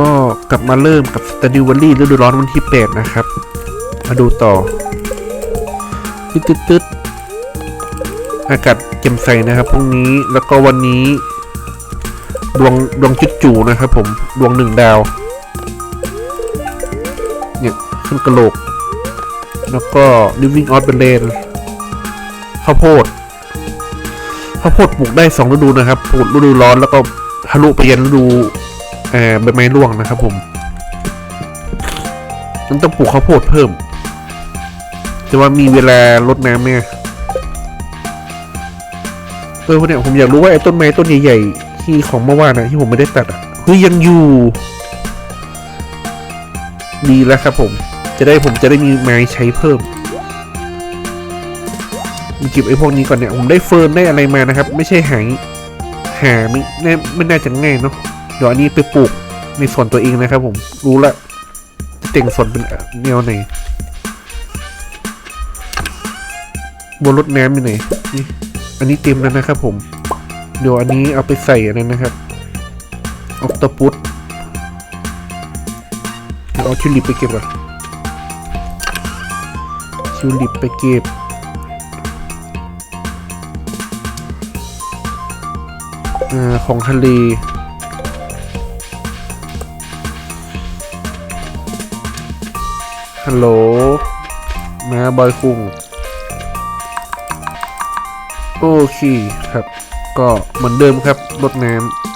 ก็กลับมาเริ่มกับสต a ดิว v ล l ี่ฤดูร้อนวันที่ 8 นะครับ มาดูต่อ ตึ๊ดตึ๊ดอากาศแจ่มใสนะครับพรุ่งนี้แล้วก็วันนี้ ดวงดวงจุดจูนะครับผมดวงหนึ่งดาว เนี่ยขึ้นกระโหลก แล้วก็ living out the lane ข้าวโพดข้าวโพดปลูกได้สองฤดูนะครับปลูกฤดูร้อนแล้วก็ทะลุไปยันฤดู เอ่อใบไม้ร่วงนะครับผมมันต้องปลูกข้าวโพดเพิ่ม แต่ว่ามีเวลารดน้ำไหมเออเนี่ยผมอยากรู้ว่าไอ้ต้นไม้ต้นใหญ่ๆที่ของเมื่อวานนะที่ผมไม่ได้ตัดอะเฮ้ยยังอยู่ ดีแล้วครับผม จะได้ผมจะได้มีไม้ใช้เพิ่มมีเก็บไอ้พวกนี้ก่อนเนี่ยผมได้เฟิร์นได้อะไรมานะครับ ไม่ใช่หายหาไม่แน่ไม่น่าจะง่ายเนาะ ดี๋ยวอันนี้ไปปลูกในสวนตัวเองนะครับ ผมรู้ละจะแต่งสวนเป็นแนวไหนบนรถน้ำอยู่ไหนนี่อันนี้เต็มแล้วนะครับ ผม เดี๋ยวอันนี้เอาไปใส่อันนั้นนะครับออกตปุตเดี๋ยวเอาชิวลิปไปเก็บก่อนชิวลิปไปเก็บอาของทะเล ฮัลโหลมาบอยคุงโอเคครับ ก็เหมือนเดิมครับรดน้ำ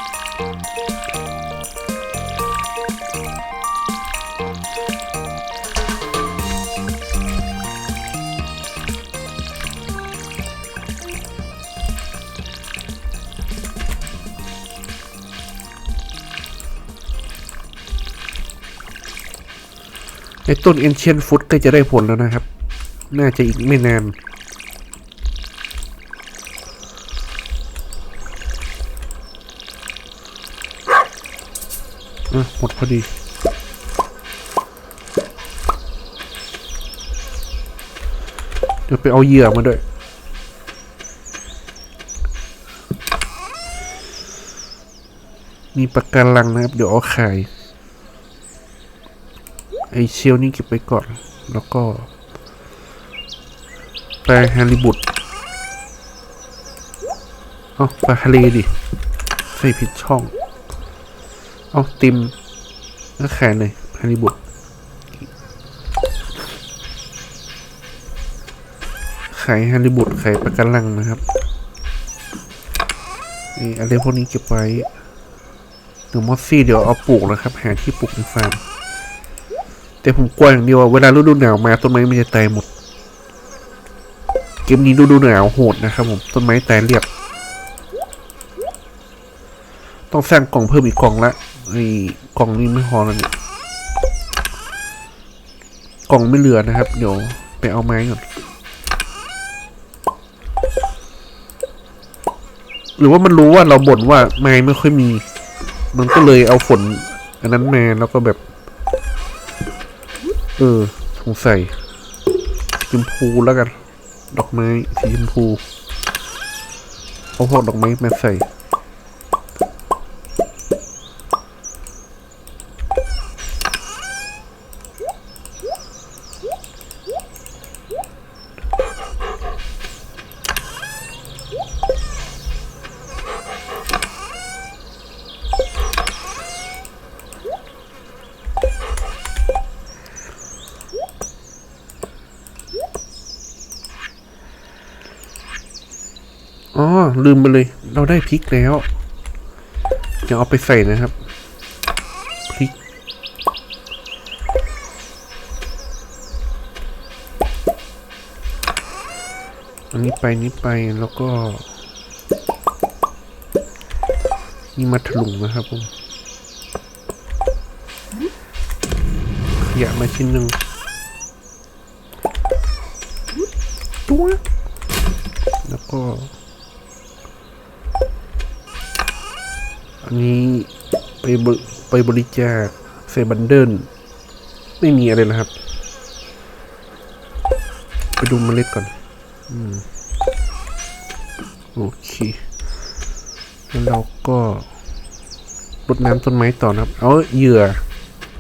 ต้นเอ็นเชียนฟุตก็จะได้ผลแล้วนะครับ น่าจะอีกไม่นานอะหมดพอดีเดี๋ยวไปเอาเหยื่อมาด้วย มีปากการังนะครับ เดี๋ยวเอาไขาย ไอเชลนี่เก็บไปก่อน แล้วก็ปลาฮาริบุตเอ้าปลาทะเลดิใส่ผิดช่อง เอาติมแล้วขน่อยฮาริบุตขายฮาริบุตขายปลากระลังนะครับนี่อะไรพวกนี้เก็บไว้หนึ่งมอสซี่เดี๋ยวเอาปลูกนะครับ หาที่ปลูกในฟาร์ม แต่ผมกลัวอย่างเดียวเวลาฤดูหนาวมาต้นไม้มันจะตายหมด เกมนี้ฤดูหนาวโหดนะครับผมต้นไม้ตายเรียบ ต้องสร้างกล่องเพิ่มอีกกล่องละไอ้กล่องนี้ไม่พอแล้วเนี่ยกล่องไม่เหลือนะครับ เดี๋ยวไปเอาไม้ก่อนหรือว่ามันรู้ว่าเราบ่นว่าไม้ไม่ค่อยมี มันก็เลยเอาฝน อันนั้นมาแล้วก็แบบ เออสงสัยสีชมพูแล้วกัน ดอกไม้สีชมพูเอาพวกดอกไม้มาใส่ อ๋อลืมไปเลย เราได้พริกแล้วเดี๋ยวเอาไปใส่นะครับพริกอันนี้ไปนี้ไปแล้วก็ นี่มาถลุงนะครับผมขยะมาชิ้นหนึ่งตัวแล้วก็ อันนี้ไปบริ ไปบริจาคเซบันเดิลไม่มีอะไรนะครับ ไปดูเมล็ดก่อนอืมโอเคแล้วเราก็รดน้ำต้นไม้ต่อนะครับ เอาเหยื่อ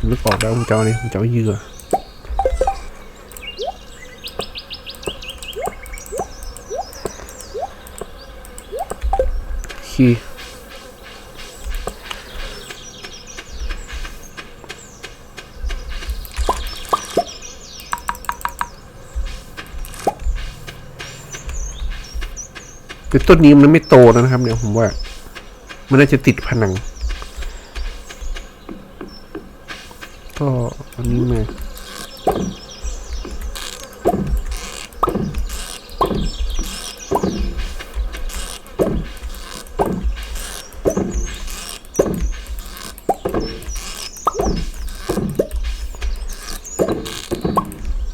นึกออกแล้วผมจะเอาเนี่ยผมจะเอาเหยื่อขี้แต่ ต้นนี้มันไม่โตนะครับ เนี่ยผมว่า มันน่าจะติดผนัง ก็อันนี้มา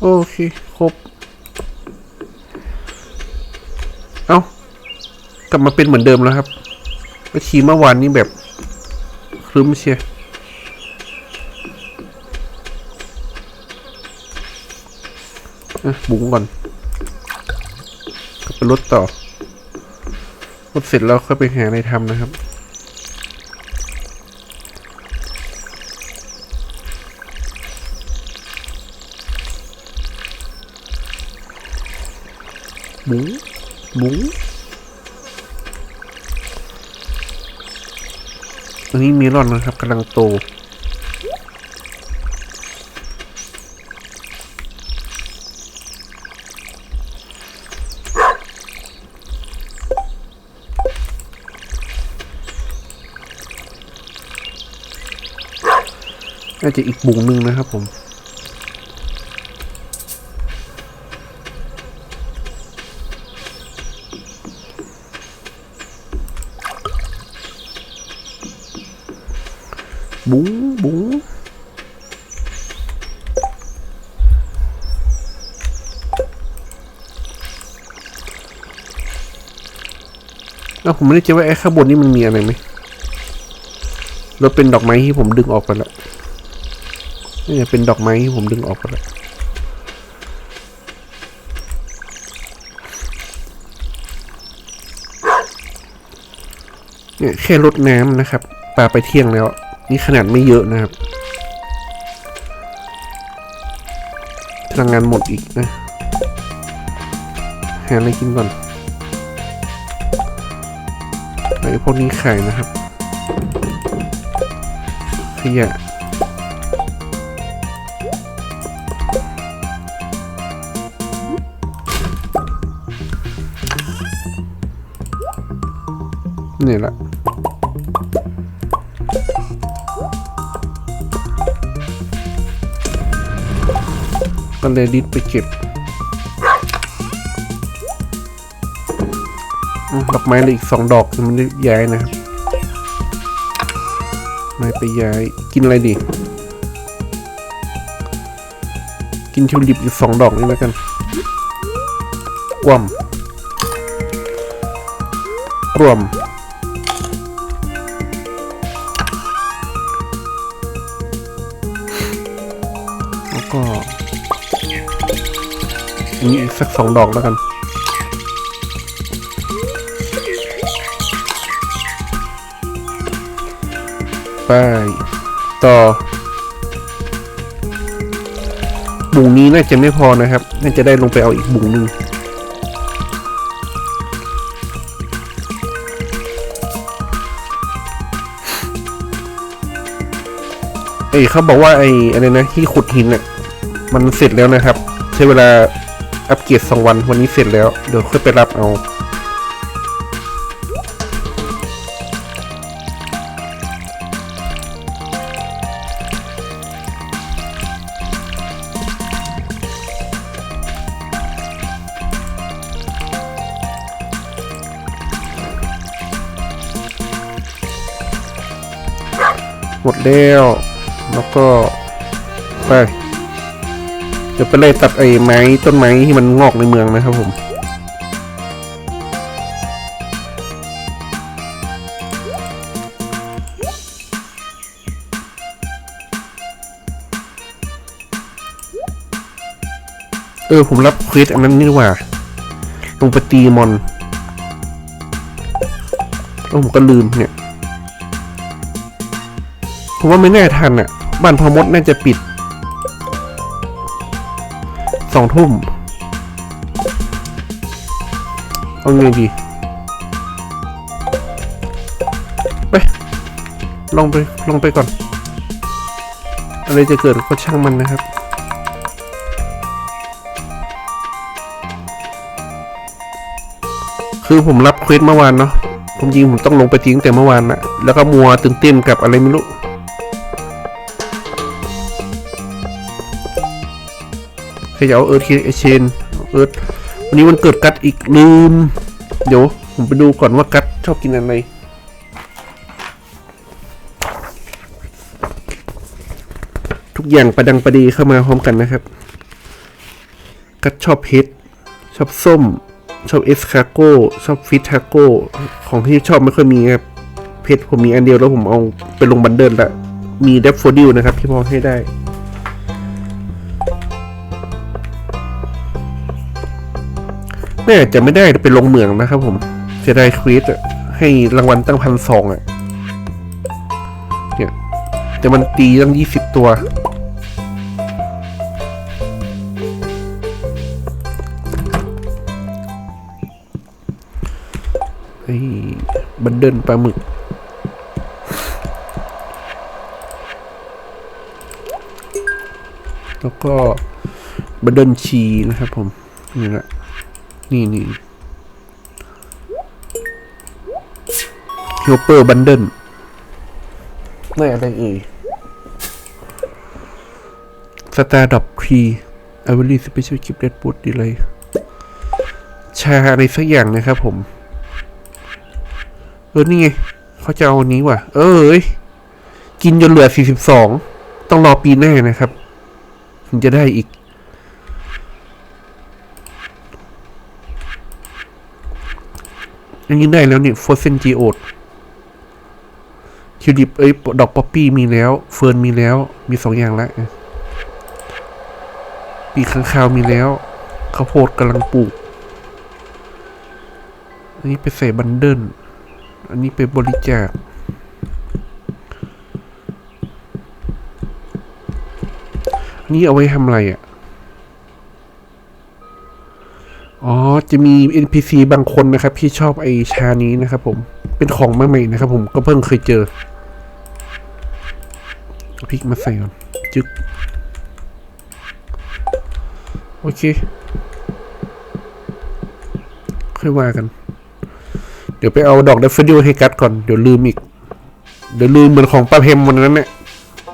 โอเค ครบ เอา้ากลั บมาเป็นเหมือนเดิมแล้วครับเมื่อกี้เมื่อวานนี้แบบครึ้มเชียบุ้งก่อนก็ไปรถต่อรถเสร็จแล้วค่อยไปหาอะไรทำนะครับบุ้งบุ้ง อันนี้มีร่อนนะครับกำลังโตน่าจะอีกบุงหนึ่งนะครับผม ผมไม่ได้เจอว่าไอ้ข้างบนนี่มันมีอะไรไหมแล้วเป็นดอกไม้ที่ผมดึงออกไปแล้วนี่เป็นดอกไม้ที่ผมดึงออกไปแล้วเนี่ยแค่ลดน้ำนะครับปลาไปเที่ยงแล้ว นี่ขนาดไม่เยอะนะครับพลังงานหมดอีกนะ หาอะไรกินก่อน ไอ้พวกนี้ขายนะครับ ขยะนี่แหละก็เลยดิดไปเก็บ ดอกไม้เหลยอีกสองดอกยังไม่ได้ย้ายนะครับไม่ไปย้ายกินอะไรดี กินทิวลิปอีกสองดอกนี่แล้วกันว่ำรวมแล้วก็อันนี้อีกสักสองดอกแล้วกัน ไป ต่อบุงนี้น่าจะไม่พอนะครับ น่าจะได้ลงไปเอาอีกบุงหนึ่งเอ้เขาบอกว่าไอ้อะไรนะที่ขุดหินอะมันเสร็จแล้วนะครับ ใช้เวลาอัปเกรดสองวันวันนี้เสร็จแล้ว เดี๋ยวค่อยไปรับเอา หมดแล้วแล้วก็ไปเดี๋ยวไปไล่ตัดไอ้ไม้ต้นไม้ที่มันงอกในเมืองนะครับผมเออ ผมรับเควสอันนั้นนี่ว่าลงไปตีมอนแล้ผมก็ลืมเนี่ย ผมว่าไม่แน่ทันอะ บ้านพมดน่าจะปิดสองทุ่มเอาไงดี ไป ลงไป ลงไปก่อน อะไรจะเกิดก็ช่างมันนะครับคือผมรับเควสเมื่อวานเนาะผมจริงผมต้องลงไปทิ้งแต่เมื่อวานนะแล้วก็มัวตื่นเต้นกับอะไรไม่รู้ ครจะเอาเอิร์ธเชนเอิร์ธวันนี้วันเกิดกัดอีกลืม เดี๋ยว ผมไปดูก่อนว่ากัดชอบกินอะไรทุกอย่างประดังประดีเข้ามาพร้อมกันนะครับ กัดชอบเพชรชอบส้ม ชอบเอสคาโก้ชอบฟิตทาโก้ของที่ชอบไม่ค่อยมีครับเพชรผมมีอันเดียวแล้วผมเอาไปลงบันเดิลละมีเดฟโฟดิลนะครับที่พอให้ได้ แม่จะไม่ได้ไปลงเหมืองนะครับผมเสียดายควีสให้รางวัลตั้งพันสองอะเนี่ยแต่มันตีตั้งยี่สิบตัวไอ้บันเดิลปลาหมึกแล้วก็บันเดิลชีนะครับผมนี่แหละ นี่นี่ฮิวเปอร์บันเดิลไม่อะไรเอ่ยสตาร์ดับครีไอวอรี่สเปเชียลคิปเดดบูดดีเลยชาอะไรสักอย่างนะครับผม เออ นี่ไงเขาจะเอาอันนี้ว่ะเออเอ้ย กินจนเหลือ 42 ต้องรอปีหน้านะครับ ถึงจะได้อีก อันนี้ได้แล้วนี่โฟเซนจีโอดทิวลิปเอ้ยดอกป๊อปปี้มีแล้ว เฟิร์นมีแล้ว มีสองอย่างแล้วปีข้างคาวมีแล้วข้าวโพดกำลังปลูก อันนี้ไปใส่บันเดิลอันนี้ไปบริจาคอันนี้เอาไว้ทำอะไรอะ อ๋อ จะมี NPC บางคนนะครับ ที่ชอบไอชานี้นะครับผม เป็นของใหม่ๆนะครับผมก็เพิ่งเคยเจอพริกมาใส่ก่อน จึกโอเค ค่อยว่ากัน เดี๋ยวไปเอาดอกเดฟเฟดิลให้กัดก่อน เดี๋ยวลืมอีก เดี๋ยวลืมเหมือนของป้าเพมวันนั้นเนี่ย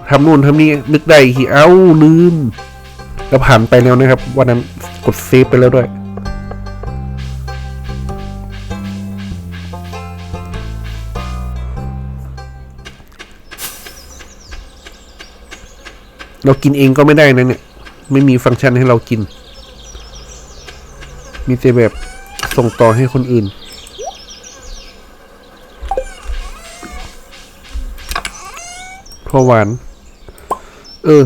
ทำนู่นทำนี่นึกได้อีกทีเอ้าลืม แล้วผ่านไปแล้วนะครับ วันนั้นกดเซฟไปแล้วด้วย เรากินเองก็ไม่ได้นะเนี่ย ไม่มีฟังก์ชันให้เรากิน มีแต่แบบส่งต่อให้คนอื่น พอหวาน เออ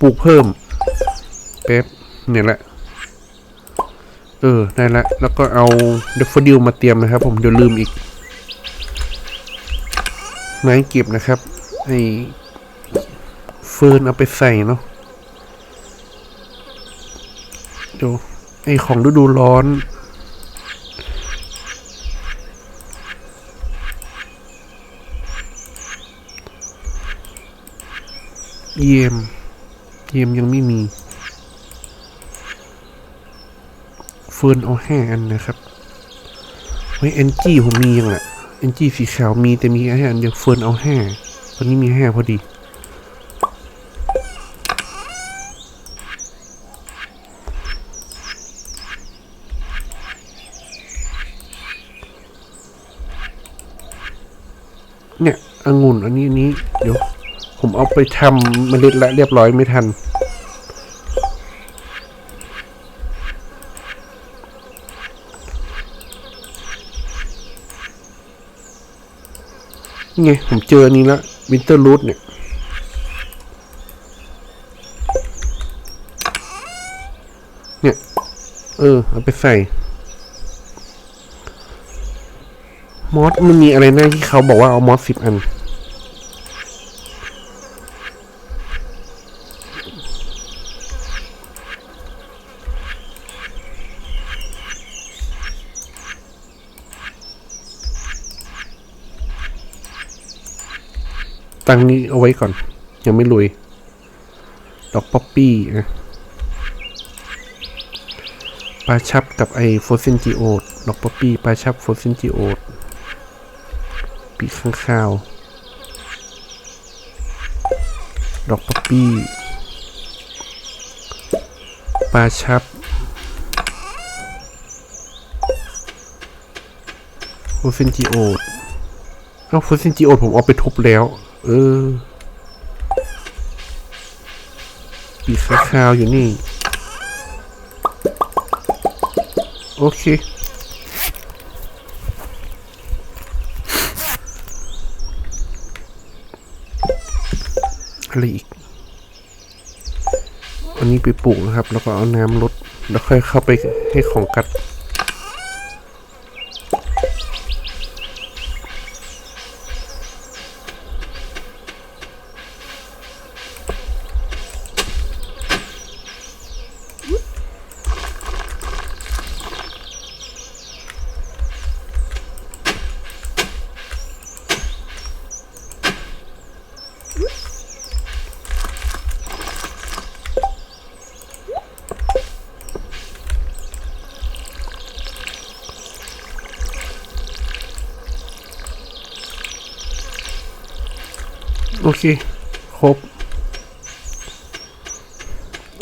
ปลูกเพิ่มเป๊บเนี่ยแหละ เออ ได้ละ แล้วก็เอาเดฟดิลมาเตรียมนะครับผมเดี๋ยวลืมอีก ไม้เก็บนะครับไอเฟิร์นเอาไปใส่เนาะดี๋ยไอของฤดูร้อน เยี่ยม เยี่ยมยังไม่มีเฟิร์นเอาห้าอันนะครับ เฮ้ยเอนจี้ผมมียังแหละเอนจี้สีขาวมีแต่มีแค่อันเดียวเฟิร์นเอาห้าตอนนี้มีห้าพอดี องุ่นอันนี้อันนี้ เดี๋ยว ผมเอาไปทำเมล็ดและเรียบร้อยไม่ทัน นี่ไง ผมเจออันนี้ละวินเตอร์รูทเนี่ย เนี่ย เออ เอาไปใส่ มอสมันมีอะไรนะที่เขาบอกว่าเอามอสสิบอัน ตังนี้เอาไว้ก่อน ยังไม่รวย ดอกป๊อปปี้นะปลาชับกับไอโฟเซนจิโอดดอกป๊อปปี้ปลาชับโฟเซนจิโอด ปีข้างข้าว ดอกป๊อปปี้ ปลาชับโฟเซนจิโอดเอ้าโฟเซนจิโอดผมเอาไปทุบแล้ว เออ ปีกขาวๆอยู่นี่ โอเค อะไรอีก อันนี้ไปปลูกนะครับ แล้วก็เอาน้ำลดแล้วค่อยเข้าไปให้ของกัด เค ครบ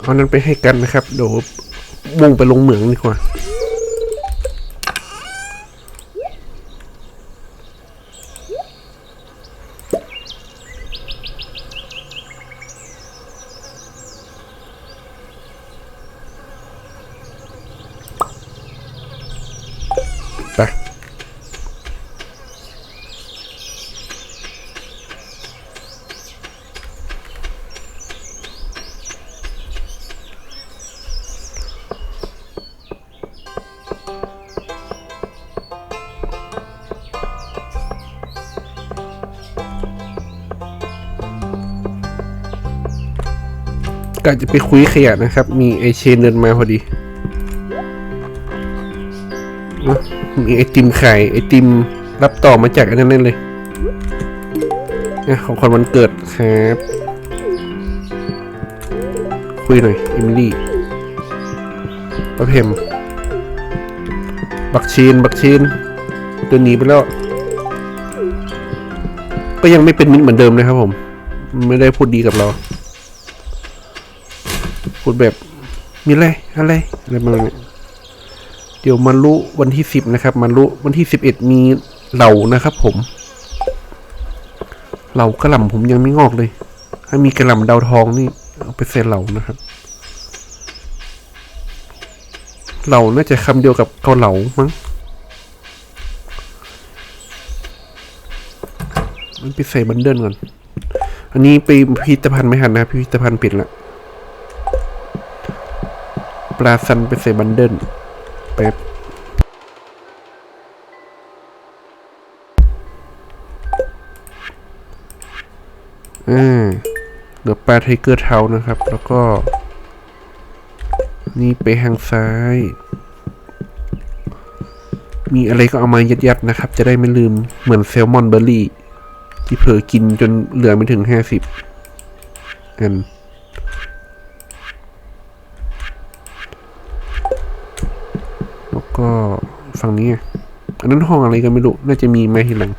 เอานั้นไปให้กันนะครับ เดี๋ยวมุ่งไปลงเหมืองดีกว่า ก็จะไปคุยขยะนะครับ มีไอเชนเดินมาพอดีมีไอติมไข่ไอติมรับต่อมาจากอันนั้นั่นเลยนะของคนวันเกิดครับ คุยหน่อยเอมิลี่ประเพมบักชีนบักชีนเดินหนีไปแล้ว ก็ยังไม่เป็นมิตรเหมือนเดิมนะครับผม ไม่ได้พูดดีกับเรา ดแบบมีอะไรอะไรอะไรประมาณนี้เดี๋ยวมันรู้วันที่สิบนะครับ มันรู้วันที่สิบเอ็ดมีเหล่านะครับ ผมเหล่ากระหล่ำผมยังไม่งอกเลย ถ้ามีกระหล่ำดาวทองนี่เอาไปใส่เหล่านะครับเหล่าน่าจะคำเดียวกับเกาเหลามั้งมันไปใส่บันเดิลก่อน อันนี้ไปพิพิธภัณฑ์ไม่หันนะพิพิธภัณฑ์ปิดละ ปลาซันไปใส่บันเดิลแป๊บอ่าเหลือปลาไทเกอร์เทานะครับ แล้วก็ นี่ไปทางซ้าย มีอะไรก็เอามายัดๆนะครับ จะได้ไม่ลืมเหมือนแซลมอนเบอร์รี่ ที่เผลอกินจนเหลือไม่ถึงห้าสิบอัน แล้วก็ ฝั่งนี้อะอันนั้นห้องอะไรกันไม่รู้ น่าจะมีไหมทีหลัง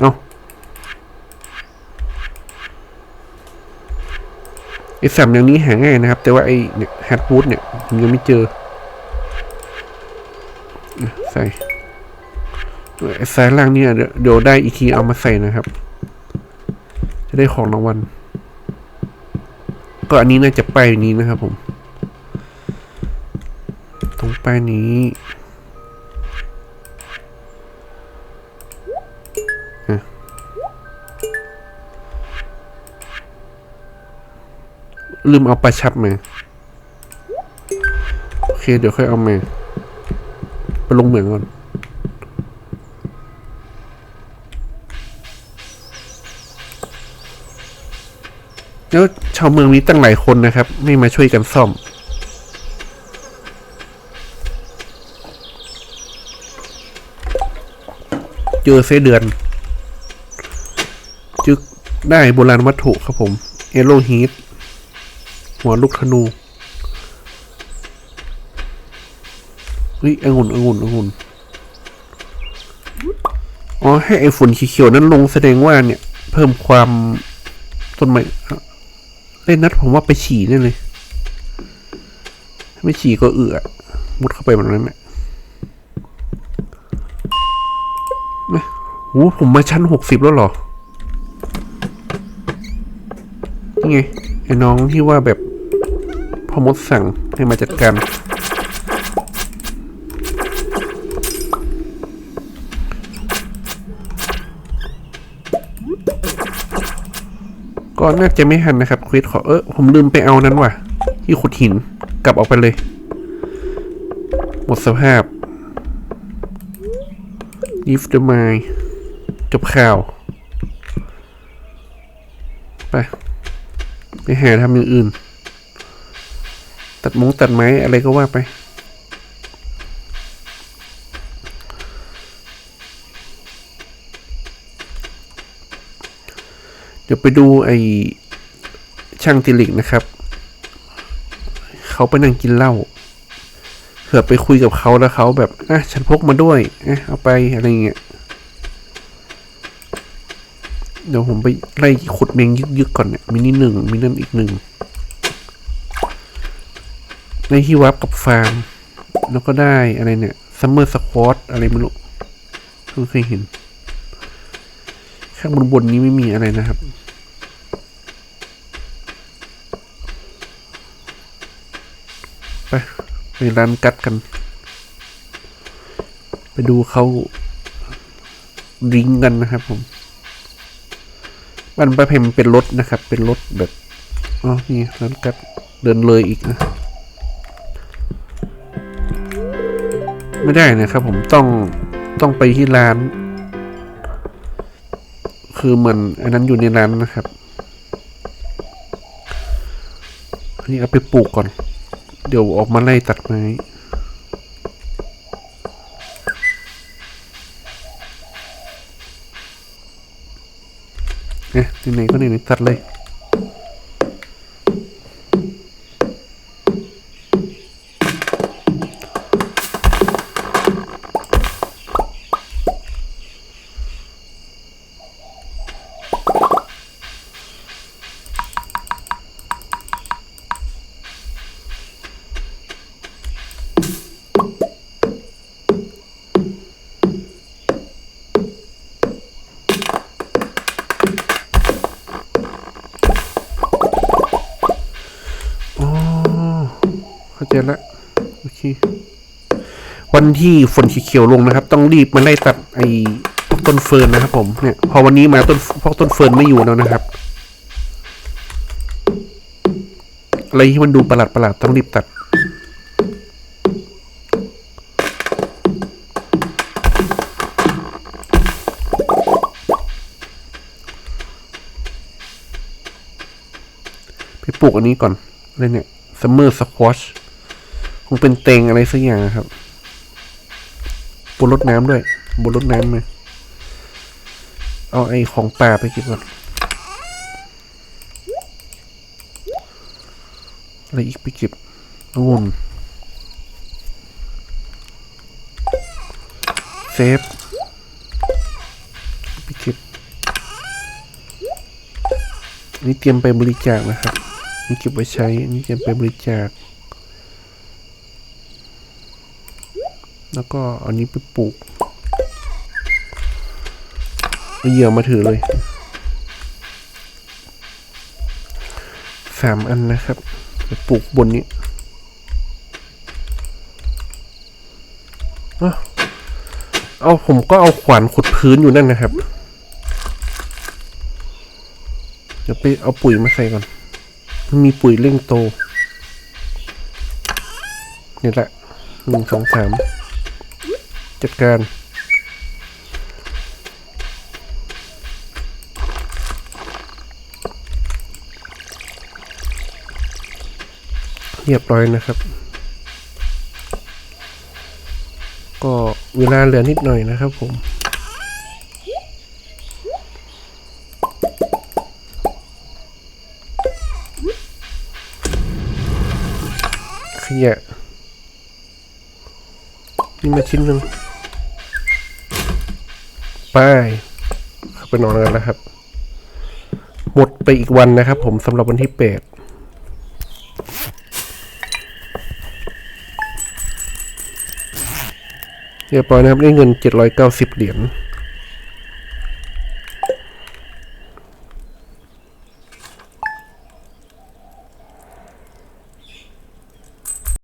เอาไอ้สามอย่างนี้หาง่ายนะครับ แต่ว่าไอ้เนี่ยแฮดวูดเนี่ยผมยังไม่เจอใส่ไอ้สายล่างเนี่ยเดี๋ยวได้อีกทีเอามาใส่นะครับ จะได้ของรางวัล ก็อันนี้น่าจะไปนี้นะครับผม ตรงป้ายนี้ลืมเอาปลาชับมา โอเค เดี๋ยวค่อยเอามา ไปลงเหมืองก่อน แล้วชาวเมืองนี้ตั้งหลายคนนะครับ ไม่มาช่วยกันซ่อม เจอไส้เดือน จึกได้โบราณวัตถุครับผม เอโลฮีทหัวลูกธนูเฮ้ยองุ่นองุ่นองุ่นอ๋อ ให้ไอ้ฝุ่นเขียวๆนั้นลงแสดงว่าเนี่ย เพิ่มความต้นไม้ เล่นนัดผมว่าไปฉี่แน่เลย ไม่ฉี่ก็เอือมุดเข้าไปแบบนั้นแหละนะโหผมมาชั้นหกสิบแล้วหรอ นี่ไงไอ้น้องที่ว่าแบบพอมดสั่งให้มาจัดการ ก็น่าจะไม่ทันนะครับควิดขอเออผมลืมไปเอานั้นว่ะ ที่ขุดหินกลับออกไปเลย หมดสภาพ If the m i จบข่าว ไป ไปหาทำอย่างอื่น ตัดมงตัดไม้อะไรก็ว่าไป เดี๋ยวไปดูไอ้ช่างติลิกนะครับ เขาไปนั่งกินเหล้าเผื่อไปคุยกับเขาแล้วเขาแบบอะฉันพกมาด้วยอะเอาไปอะไรเงี้ยเดี๋ยวผมไปไล่ขุดเมงยึกๆก่อนเนี่ยมินิหนึ่งมินินั่นอีกหนึ่งในที่วับกับฟาร์ม แล้วก็ได้อะไรเนี่ยซัมเมอร์สควอตอะไรไม่รู้เพิ่งเคยเห็น ข้างบนบนนี้ไม่มีอะไรนะครับ ไปไปร้านกัดกัน ไปดูเขาริงกันนะครับผมบ้านป้าเพมเป็นรถนะครับ เป็นรถแบบอ๋อนี่ร้านกัดเดินเลยอีกนะไม่ได้นะครับผมต้องต้องไปที่ร้าน คือเหมือนอันนั้นอยู่ในร้านนะครับ อันนี้เอาไปปลูกก่อน เดี๋ยวออกมาไล่ตัดไม้เนี่ยไหนก็ไหนๆตัดเลย ที่ฝนเขียวๆลงนะครับ ต้องรีบมาไล่ตัดไอ้พวกต้นเฟิร์นนะครับ ผมเนี่ยพอวันนี้มาต้นพวกต้นเฟิร์นไม่อยู่แล้วนะครับอะไรที่มันดูประหลาดประหลาดๆต้องรีบตัด ไปปลูกอันนี้ก่อนอะไรเนี่ยซัมเมอร์สควอชคงเป็นเตงอะไรสักอย่างนะครับ บนรดน้ำด้วย บนรดน้ำเลยเอาไอ้ของป่าไปเก็บก่อนอะไรอีกไปเก็บองุ่นเซฟไปเก็บนี่เตรียมไปบริจาคนะครับนี่เก็บไว้ใช้นี่เตรียมไปบริจาค แล้วก็อันนี้ไปปลูกเหยื่อมาถือเลยสามอันนะครับไปปลูกบนนี้เอาเอาผมก็เอาขวานขุดพื้นอยู่นั่นนะครับ เดี๋ยวไปเอาปุ๋ยมาใส่ก่อน มันมีปุ๋ยเร่งโตนี่แหละหนึ่งสองสาม จัดการเรียบร้อยนะครับ ก็เวลาเหลือนิดหน่อยนะครับผมขยะนี่มาชิ้นหนึ่ง ได้ไปนอนกันแล้วครับ หมดไปอีกวันนะครับ ผมสำหรับวันที่แปดเรียบร้อยนะครับได้เงินเจ็ดร้อยเก้าสิบเหรียญ